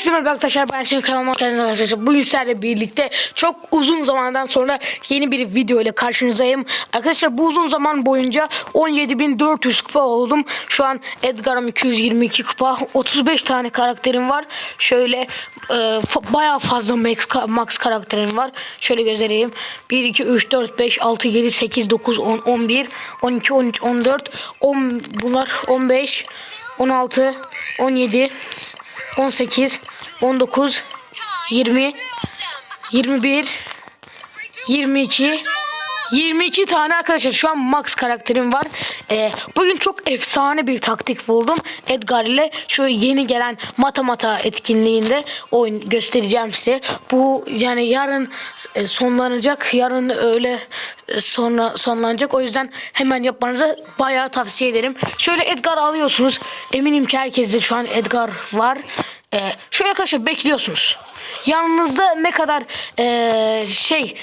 Herkese merhaba arkadaşlar ben Şevket kanalıma geldiniz arkadaşlar. Bugün sizlerle birlikte çok uzun zamandan sonra yeni bir video ile karşınızdayım. Arkadaşlar bu uzun zaman boyunca 17.400 kupa oldum. Şu an Edgar'ım 222 kupa. 35 tane karakterim var. Şöyle e, bayağı fazla max, max karakterim var. Şöyle göstereyim. 1, 2, 3, 4, 5, 6, 7, 8, 9, 10, 11, 12, 13, 14, 10, bunlar 15, 16, 17, 18, 19, 20, 21, 22, 22 tane arkadaşlar şu an max karakterim var. Ee, bugün çok efsane bir taktik buldum. Edgar ile şu yeni gelen mata mata etkinliğinde oyun göstereceğim size. Bu yani yarın e, sonlanacak. Yarın öyle e, sonra sonlanacak. O yüzden hemen yapmanızı bayağı tavsiye ederim. Şöyle Edgar alıyorsunuz. Eminim ki herkeste şu an Edgar var. Ee, şöyle arkadaşlar bekliyorsunuz. Yanınızda ne kadar e, şey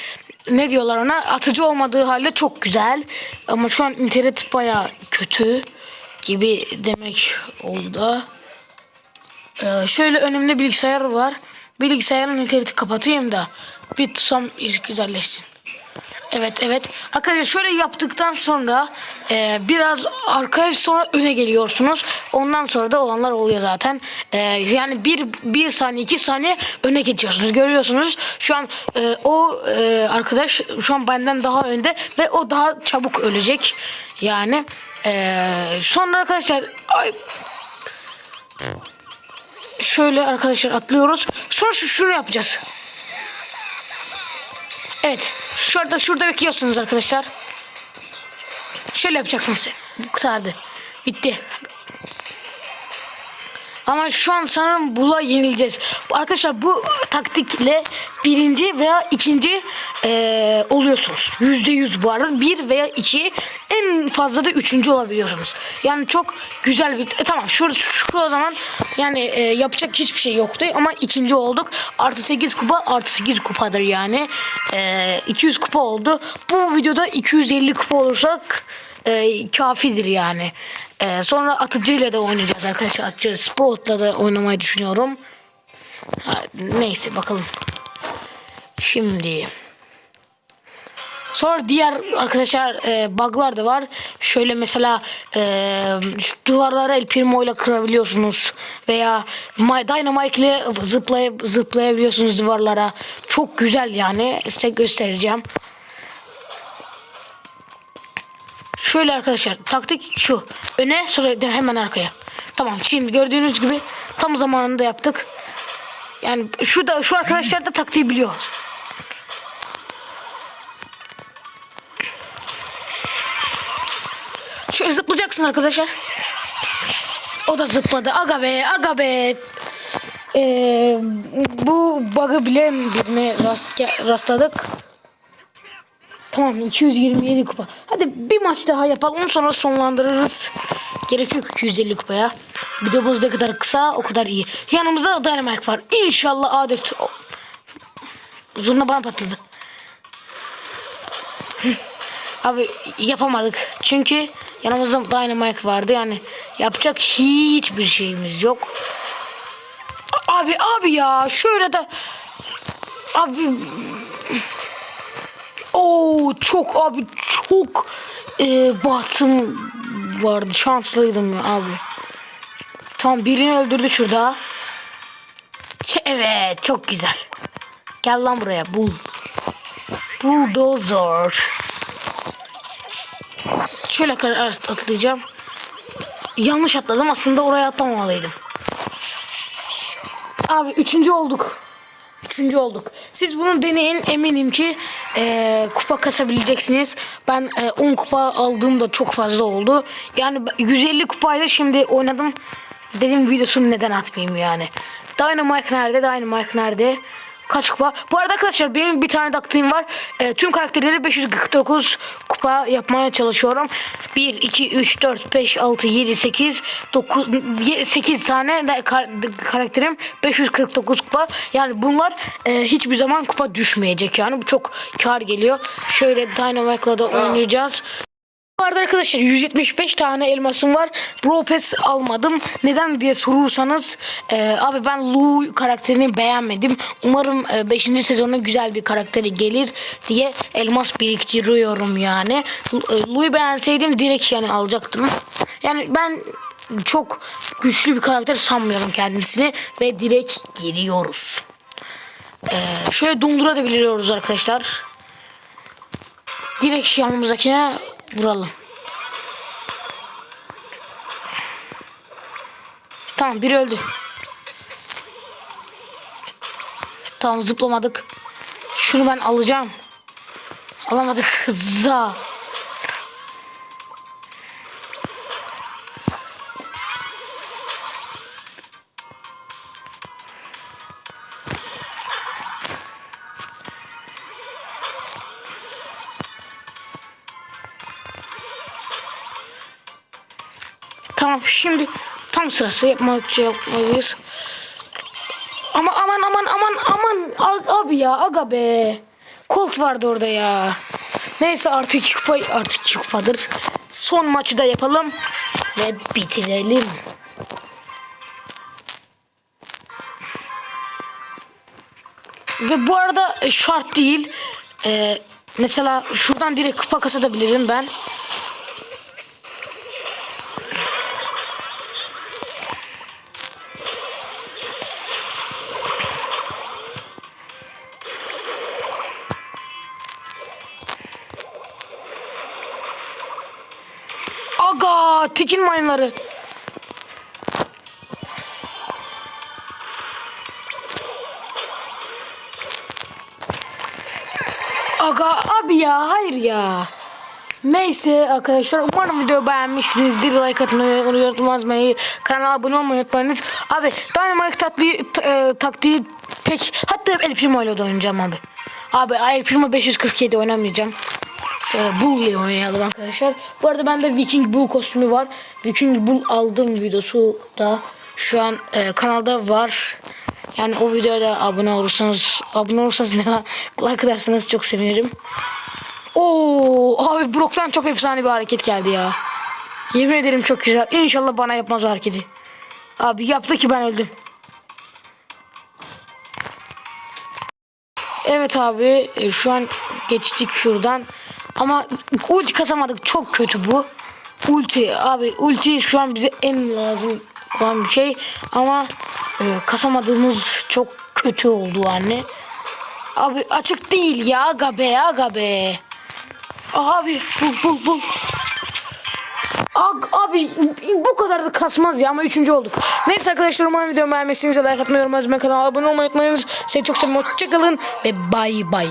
ne diyorlar ona atıcı olmadığı halde çok güzel. Ama şu an internet baya kötü gibi demek oldu. Ee, şöyle önümde bilgisayar var. Bilgisayarın interneti kapatayım da bir tutsam güzelleşsin. Evet evet. Arkadaşlar şöyle yaptıktan sonra e, biraz arkaya sonra öne geliyorsunuz. Ondan sonra da olanlar oluyor zaten. E, yani bir, bir saniye iki saniye öne geçiyorsunuz. Görüyorsunuz şu an e, o e, arkadaş şu an benden daha önde ve o daha çabuk ölecek. Yani e, sonra arkadaşlar ay, şöyle arkadaşlar atlıyoruz. Sonra şu, şunu yapacağız. Evet. Şurada şurada bekliyorsunuz arkadaşlar. Şöyle yapacaksınız. Bu kadardı. Bitti. Ama şu an sanırım bula yenileceğiz. Arkadaşlar bu taktikle birinci veya ikinci eee, oluyorsunuz. Yüzde yüz bu arada. Bir veya iki en fazla da üçüncü olabiliyorsunuz. Yani çok güzel bir... E, tamam şu, şu o zaman yani e, yapacak hiçbir şey yoktu ama ikinci olduk. Artı 8 kupa artı 8 kupadır yani. E, 200 kupa oldu. Bu videoda 250 kupa olursak e, kafidir yani. E, sonra atıcıyla da oynayacağız arkadaşlar. Atıcı Sprout'la da oynamayı düşünüyorum. Ha, neyse bakalım. Şimdi Sonra diğer arkadaşlar e, bug'lar da var. Şöyle mesela e, duvarları El Primo ile kırabiliyorsunuz. Veya Dynamite ile zıplayıp zıplayabiliyorsunuz duvarlara. Çok güzel yani. Size göstereceğim. Şöyle arkadaşlar taktik şu. Öne sonra hemen arkaya. Tamam şimdi gördüğünüz gibi tam zamanında yaptık. Yani şu da şu arkadaşlar da taktiği biliyor. Şöyle zıplayacaksın arkadaşlar. O da zıpladı. Aga be, aga be. Ee, bu bug'ı bilen birine rast, rastladık. Tamam 227 kupa. Hadi bir maç daha yapalım sonra sonlandırırız. Gerek yok 250 kupaya. Videomuz ne kadar kısa o kadar iyi. Yanımızda Dynamite var. İnşallah A4. O- Zurna bana patladı. Abi yapamadık. Çünkü yanımızda Dynamite vardı yani. Yapacak hiçbir şeyimiz yok. Abi abi ya şöyle de abi Oo çok abi çok e, bahtım vardı. Şanslıydım ya abi. Tamam birini öldürdü şurada. Ç- Evet çok güzel. Gel lan buraya bul. Bulldozer. Şöyle kadar atlayacağım. Yanlış atladım aslında oraya atlamamalıydım. Abi üçüncü olduk. Üçüncü olduk. Siz bunu deneyin eminim ki eee, kupa kasabileceksiniz. Ben eee, 10 kupa aldığımda çok fazla oldu. Yani ben 150 kupayla şimdi oynadım. Dedim videosunu neden atmayayım yani. Dynamite nerede? Dynamite nerede? Kaç kupa? Bu arada arkadaşlar benim bir tane taktiğim var. Eee, tüm karakterleri 549 kupa yapmaya çalışıyorum. 1, 2, 3, 4, 5, 6, 7, 8, 9, 8 tane de kar- karakterim 549 kupa. Yani bunlar eee, hiçbir zaman kupa düşmeyecek yani. Bu çok kar geliyor. Şöyle Dynamite'la da oynayacağız. Arada arkadaşlar 175 tane elmasım var. Brawl Pass almadım. Neden diye sorursanız e, abi ben Lou karakterini beğenmedim. Umarım 5. sezonda güzel bir karakteri gelir diye elmas biriktiriyorum yani. L- e, Lou'yu beğenseydim direkt yani alacaktım. Yani ben çok güçlü bir karakter sanmıyorum kendisini ve direkt giriyoruz. Ee, şöyle dondurabiliyoruz arkadaşlar. Direkt yanımızdakine vuralım. Tamam biri öldü. Tamam zıplamadık. Şunu ben alacağım. Alamadık. Za. Tamam şimdi tam sırası yapmak yapmalıyız. Ama aman aman aman aman abi ya aga be. Colt vardı orada ya. Neyse artık iki kupa artık iki kupadır. Son maçı da yapalım ve bitirelim. Ve bu arada şart değil. Ee, mesela şuradan direkt kupa kasabilirim ben. Aga tekin mayınları. Aga abi ya hayır ya. Neyse arkadaşlar umarım video beğenmişsinizdir. Like atmayı unutmazmayı, kanala abone olmayı unutmayınız. Abi Dynamite tatlı, e, taktiği pek hatta El Primo ile oynayacağım abi. Abi El Primo 547 oynamayacağım. E, Bull ile oynayalım arkadaşlar. Bu arada bende Viking Bull kostümü var. Viking Bull aldım videosu da şu an e, kanalda var. Yani o videoya da abone olursanız abone olursanız ne like ederseniz çok sevinirim. Oo abi Brock'tan çok efsane bir hareket geldi ya. Yemin ederim çok güzel. İnşallah bana yapmaz hareketi. Abi yaptı ki ben öldüm. Evet abi e, şu an geçtik şuradan. Ama ulti kasamadık. Çok kötü bu. Ulti abi ulti şu an bize en lazım olan bir şey. Ama e, kasamadığımız çok kötü oldu anne. Abi açık değil ya aga be aga. Abi bul bul bul. Abi bu kadar da kasmaz ya ama üçüncü olduk. Neyse arkadaşlar umarım videomu beğenmişsiniz. Like atmayı, yorum yazmayı, kanala abone olmayı unutmayınız. Sizi çok seviyorum. Hoşçakalın ve bay bay.